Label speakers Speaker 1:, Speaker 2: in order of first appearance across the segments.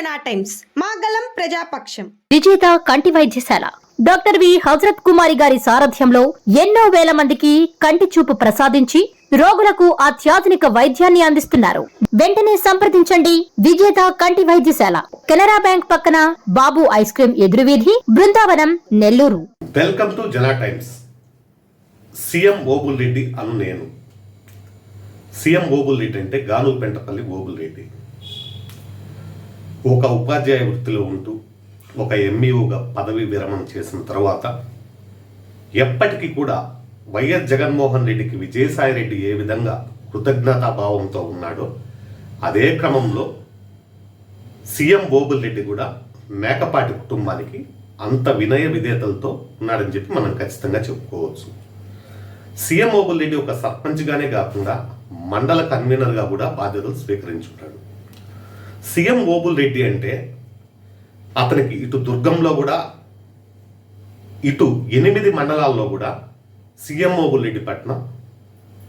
Speaker 1: జనా టైమ్స్ మాగలం ప్రజాపక్షం.
Speaker 2: విజేత కంటి వైద్యశాల. Doctor V. హజరత్ కుమారి గారి సారథ్యంలో ఎన్నో వేల మందికి కంటి చూపు ప్రసాదించి రోగులకు అత్యాధునిక వైద్యాన్ని అందిస్తున్నారు. వెంటనే సంప్రదించండి విజేత కంటి వైద్యశాల. కెనరా బ్యాంక్ పక్కన Babu ice cream ఎదురువీధి Brindavanam Nellore.
Speaker 3: Welcome to Jana times. CM Obul Reddy అను నేను. సీఎం ఓబుల్ రెడ్డి అంటే గాను పెంటపల్లి ఓబుల్ రెడ్డి. ఒక ఉపాధ్యాయ వృత్తిలో ఉంటూ ఒక ఎంఈఓగా పదవి విరమణ చేసిన తర్వాత ఎప్పటికీ కూడా వైఎస్ జగన్మోహన్ రెడ్డికి విజయసాయి రెడ్డి ఏ విధంగా కృతజ్ఞతాభావంతో ఉన్నాడో అదే క్రమంలో సీఎం ఓబుల్ రెడ్డి కూడా మేకపాటి కుటుంబానికి అంత వినయ విధేతలతో ఉన్నాడని చెప్పి మనం ఖచ్చితంగా చెప్పుకోవచ్చు. సీఎం ఓబుల్ రెడ్డి ఒక సర్పంచ్గానే కాకుండా మండల కన్వీనర్గా కూడా బాధ్యతలు స్వీకరించుంటాడు. సీఎం ఓబుల్ రెడ్డి అంటే అతనికి ఇటు దుర్గంలో కూడా ఇటు ఎనిమిది మండలాల్లో కూడా సీఎం ఓబుల్ రెడ్డి పట్ల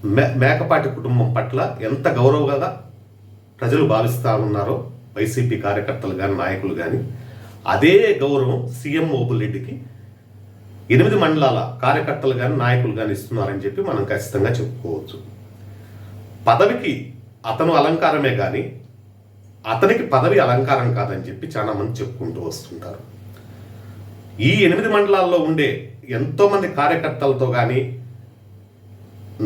Speaker 3: మే మేకపాటి కుటుంబం పట్ల ఎంత గౌరవంగా ప్రజలు భావిస్తూ ఉన్నారో వైసీపీ కార్యకర్తలు కానీ నాయకులు కానీ అదే గౌరవం సీఎం ఓబుల్ రెడ్డికి ఎనిమిది మండలాల కార్యకర్తలు కానీ నాయకులు కానీ ఇస్తున్నారని చెప్పి మనం ఖచ్చితంగా చెప్పుకోవచ్చు. పదవికి అతను అలంకారమే కానీ అతనికి పదవి అలంకారం కాదని చెప్పి చాలా మంది చెప్పుకుంటూ వస్తుంటారు. ఈ ఎనిమిది మండలాల్లో ఉండే ఎంతోమంది కార్యకర్తలతో కానీ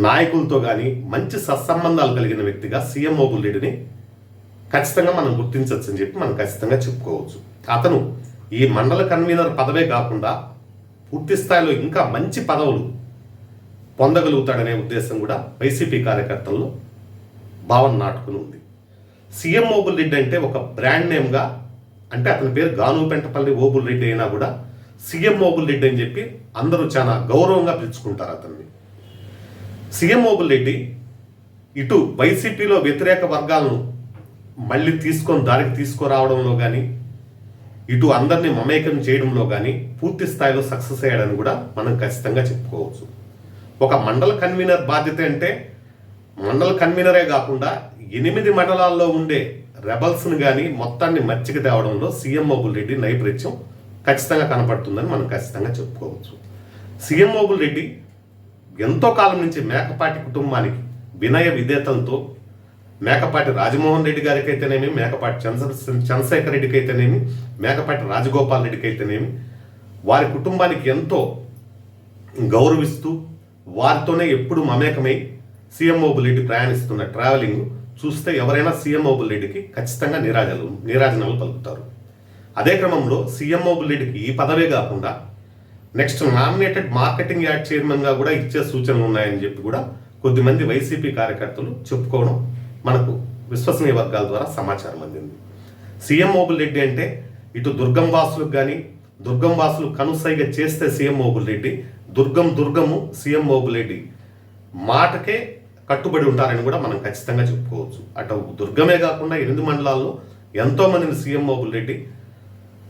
Speaker 3: నాయకులతో కానీ మంచి సత్సంబంధాలు కలిగిన వ్యక్తిగా సీఎం ఓబుల్ రెడ్డిని ఖచ్చితంగా మనం గుర్తించవచ్చు అని చెప్పి మనం ఖచ్చితంగా చెప్పుకోవచ్చు. అతను ఈ మండల కన్వీనర్ పదవే కాకుండా పూర్తి స్థాయిలో ఇంకా మంచి పదవులు పొందగలుగుతాడనే ఉద్దేశం కూడా వైసీపీ కార్యకర్తల్లో భావన నాటుకుని ఉంది. సీఎం ఓబుల్ రెడ్డి అంటే ఒక బ్రాండ్ నేమ్గా అంటే అతని పేరు గానుపెంటపల్లి ఓబుల్ రెడ్డి అయినా కూడా సీఎం ఓబుల్ రెడ్డి అని చెప్పి అందరూ చాలా గౌరవంగా పిలుచుకుంటారు అతన్ని. సీఎం ఓబుల్ రెడ్డి ఇటు వైసీపీలో వ్యతిరేక వర్గాలను మళ్ళీ తీసుకొని దారికి తీసుకురావడంలో కానీ ఇటు అందరినీ మమేకం చేయడంలో కానీ పూర్తి స్థాయిలో సక్సెస్ అయ్యాడని కూడా మనం ఖచ్చితంగా చెప్పుకోవచ్చు. ఒక మండల కన్వీనర్ బాధ్యత అంటే మండల కన్వీనరే కాకుండా ఎనిమిది మండలాల్లో ఉండే రెబల్స్ని కానీ మొత్తాన్ని మచ్చిక తేవడంలో సీఎం మోబుల్ రెడ్డి నైపుణ్యం ఖచ్చితంగా కనపడుతుందని మనం ఖచ్చితంగా చెప్పుకోవచ్చు. సీఎం మోబుల్ రెడ్డి ఎంతో కాలం నుంచి మేకపాటి కుటుంబానికి వినయ విధేతలతో మేకపాటి రాజమోహన్ రెడ్డి గారికి అయితేనేమి మేకపాటి చంద్ర చంద్రశేఖర్ రెడ్డికి అయితేనేమి మేకపాటి రాజగోపాల్ రెడ్డికి అయితేనేమి వారి కుటుంబానికి ఎంతో గౌరవిస్తూ వారితోనే ఎప్పుడు మమేకమై సీఎం ఓబుల్ ప్రయాణిస్తున్న ట్రావెలింగ్ చూస్తే ఎవరైనా సీఎం మొబిలిటీకి ఖచ్చితంగా నీరాజలు నీరాజనాలు పలుకుతారు. అదే క్రమంలో సీఎం మొబిలిటీకి ఈ పదవే కాకుండా నెక్స్ట్ నామినేటెడ్ మార్కెటింగ్ యాడ్ చైర్మన్గా కూడా ఇచ్చే సూచనలు ఉన్నాయని చెప్పి కూడా కొద్దిమంది వైసీపీ కార్యకర్తలు చెప్పుకోవడం మనకు విశ్వసనీయ వర్గాల ద్వారా సమాచారం అందింది. సీఎం ఓబుల్ రెడ్డి అంటే ఇటు దుర్గం వాసులకు కానీ దుర్గం వాసులు కనుసైగ చేస్తే సీఎం ఓబుల్ రెడ్డి దుర్గం దుర్గము సీఎం ఓబుల్ రెడ్డి మాటకే కట్టుబడి ఉంటారని కూడా మనం ఖచ్చితంగా చెప్పుకోవచ్చు. అటు దుర్గమే కాకుండా ఎనిమిది మండలాల్లో ఎంతో మందిని సీఎం ఓబుల్ రెడ్డి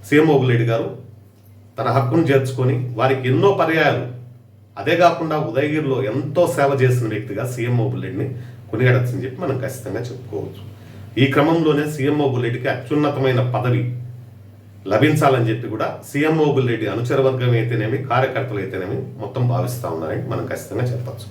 Speaker 3: సీఎం ఓబుల్ రెడ్డి గారు తన హక్కును చేర్చుకొని వారికి ఎన్నో పర్యాయాలు. అదే కాకుండా ఉదయగిరిలో ఎంతో సేవ చేసిన వ్యక్తిగా సీఎం రెడ్డిని కొనియాడచ్చని చెప్పి మనం ఖచ్చితంగా చెప్పుకోవచ్చు. ఈ క్రమంలోనే సీఎం రెడ్డికి అత్యున్నతమైన పదవి లభించాలని చెప్పి కూడా సీఎం రెడ్డి అనుచర వర్గం అయితేనేమి కార్యకర్తలు అయితేనేమి మొత్తం భావిస్తూ ఉన్నారని మనం ఖచ్చితంగా చెప్పచ్చు.